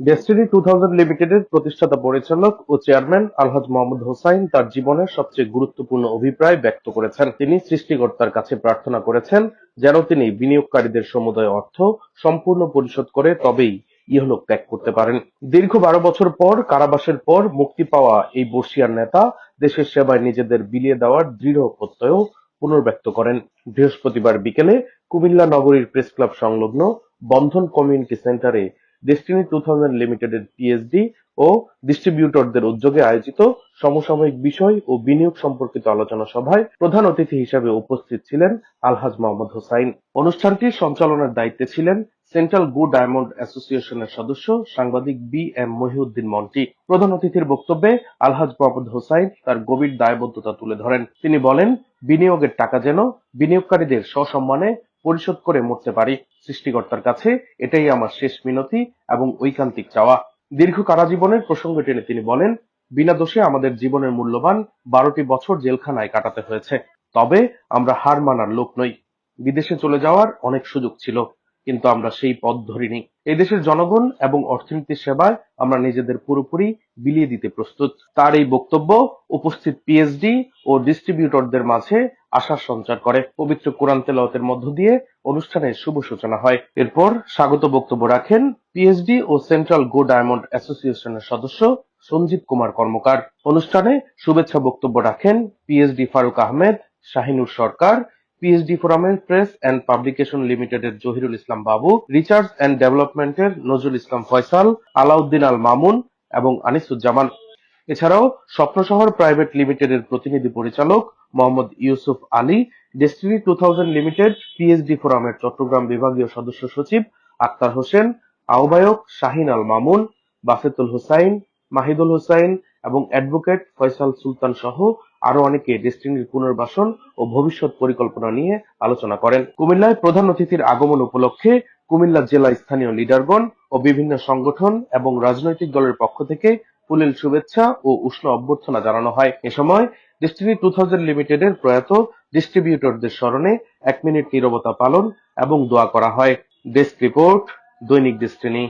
Destiny two thousand লিমিটেডের প্রতিষ্ঠাতা পরিচালক ও চেয়ারম্যান আলহাজ মোহাম্মদ হোসাইন তার জীবনের সবচেয়ে গুরুত্বপূর্ণ অভিপ্রায় ব্যক্ত করেছেন। তিনি সৃষ্টিকর্তার কাছে প্রার্থনা করেছেন যেন তিনি বিনিয়োগকারীদের সমুদয় অর্থ সম্পূর্ণ পরিশোধ করে তবেই ইহলোক ত্যাগ করতে পারেন। দীর্ঘ বারো বছর পর, কারাবাসের পর মুক্তি পাওয়া এই বর্ষিয়ার নেতা দেশের সেবায় নিজেদের বিলিয়ে দেওয়ার দৃঢ় প্রত্যয় পুনর্ব্যক্ত করেন। বৃহস্পতিবার বিকেলে কুমিল্লা নগরীর প্রেস ক্লাব সংলগ্ন বন্ধন কমিউনিটি সেন্টারে ডেস্টিনি টু থাউজেন্ড লিমিটেডের পিএইচডি ও ডিস্ট্রিবিউটরদের উদ্যোগে আয়োজিত সমসাময়িক বিষয় ও বিনিয়োগ সম্পর্কিত আলোচনা সভায় প্রধান অতিথি হিসেবে উপস্থিত ছিলেন আলহাজ মোহাম্মদ হোসাইন। অনুষ্ঠানটির সঞ্চালনার দায়িত্বে ছিলেন সেন্ট্রাল গো ডায়মন্ড অ্যাসোসিয়েশনের সদস্য সাংবাদিক বি এম মহিউদ্দিন মন্টি। প্রধান অতিথির বক্তব্যে আলহাজ মোহাম্মদ হোসাইন তার গভীর দায়বদ্ধতা তুলে ধরেন। তিনি বলেন, বিনিয়োগের টাকা যেন বিনিয়োগকারীদের সসম্মানে পরিশোধ করে মরতে পারি সৃষ্টিকর্তার কাছে। এটাই আমার শেষ মিনতি এবং ঐকান্তিক চাওয়া। দীর্ঘ কারাজীবনের প্রসঙ্গ টেনে তিনি বলেন, বিনা দোষে আমাদের জীবনের মূল্যবান বারোটি বছর জেলখানায় কাটাতে হয়েছে। তবে আমরা হার মানার লোক নই। বিদেশে চলে যাওয়ার অনেক সুযোগ ছিল, কিন্তু আমরা সেই পথ ধরিনি। এই দেশের জনগণ এবং অর্থনীতির সেবায় আমরা নিজেদের পুরোপুরি বিলিয়ে দিতে প্রস্তুত। তার এই বক্তব্য উপস্থিত পিএইচডি ও ডিস্ট্রিবিউটরদের মাঝে আশার সঞ্চার করে। পবিত্র কোরআন তেলাওয়াতের মধ্য দিয়ে অনুষ্ঠানের শুভ সূচনা হয়। এরপর স্বাগত বক্তব্য রাখেন পিএইচডি ও সেন্ট্রাল গো ডায়মন্ড অ্যাসোসিয়েশনের সদস্য সঞ্জিত কুমার কর্মকার। অনুষ্ঠানে শুভেচ্ছা বক্তব্য রাখেন পিএইচডি ফারুক আহমেদ, শাহিনুর সরকার, পিএইচডি ফোরামের প্রেস অ্যান্ড পাবলিকেশন লিমিটেডের জহিরুল ইসলাম বাবু রিসার্চ অ্যান্ড ডেভেলপমেন্টের নজরুল ইসলাম ফয়সাল, আলাউদ্দিন আল মামুন এবং আনিসুজ্জামান এছাড়াও স্বপ্নশহর প্রাইভেট লিমিটেডের প্রতিনিধি পরিচালক Mohammad Yusuf Ali, Destiny two thousand limited PHD ফোরামের চট্টগ্রাম বিভাগীয় সদস্য সচিব আক্তার হোসেন, আহ্বায়ক শাহিন আল মামুন বাসেতুল হুসাইন, মাহিদুল হুসাইন এবং অ্যাডভোকেট ফয়সাল সুলতান সহ আরও অনেকে ডেস্টিনির পুনর্বাসন ও ভবিষ্যৎ পরিকল্পনা নিয়ে আলোচনা করেন। কুমিল্লায় প্রধান অতিথির আগমন উপলক্ষে কুমিল্লা জেলা স্থানীয় লিডারগণ ও বিভিন্ন সংগঠন এবং রাজনৈতিক দলের পক্ষ থেকে ফুলেল শুভেচ্ছা ও উষ্ণ অভ্যর্থনা জানানো হয়। এ সময় ডিস্ট্রিবি টু থাউজেন্ড লিমিটেডের প্রয়াত ডিস্ট্রিবিউটরদের স্মরণে এক মিনিট নীরবতা পালন এবং দোয়া করা হয়। ডেস্ক রিপোর্ট দৈনিক ডেস্টিনি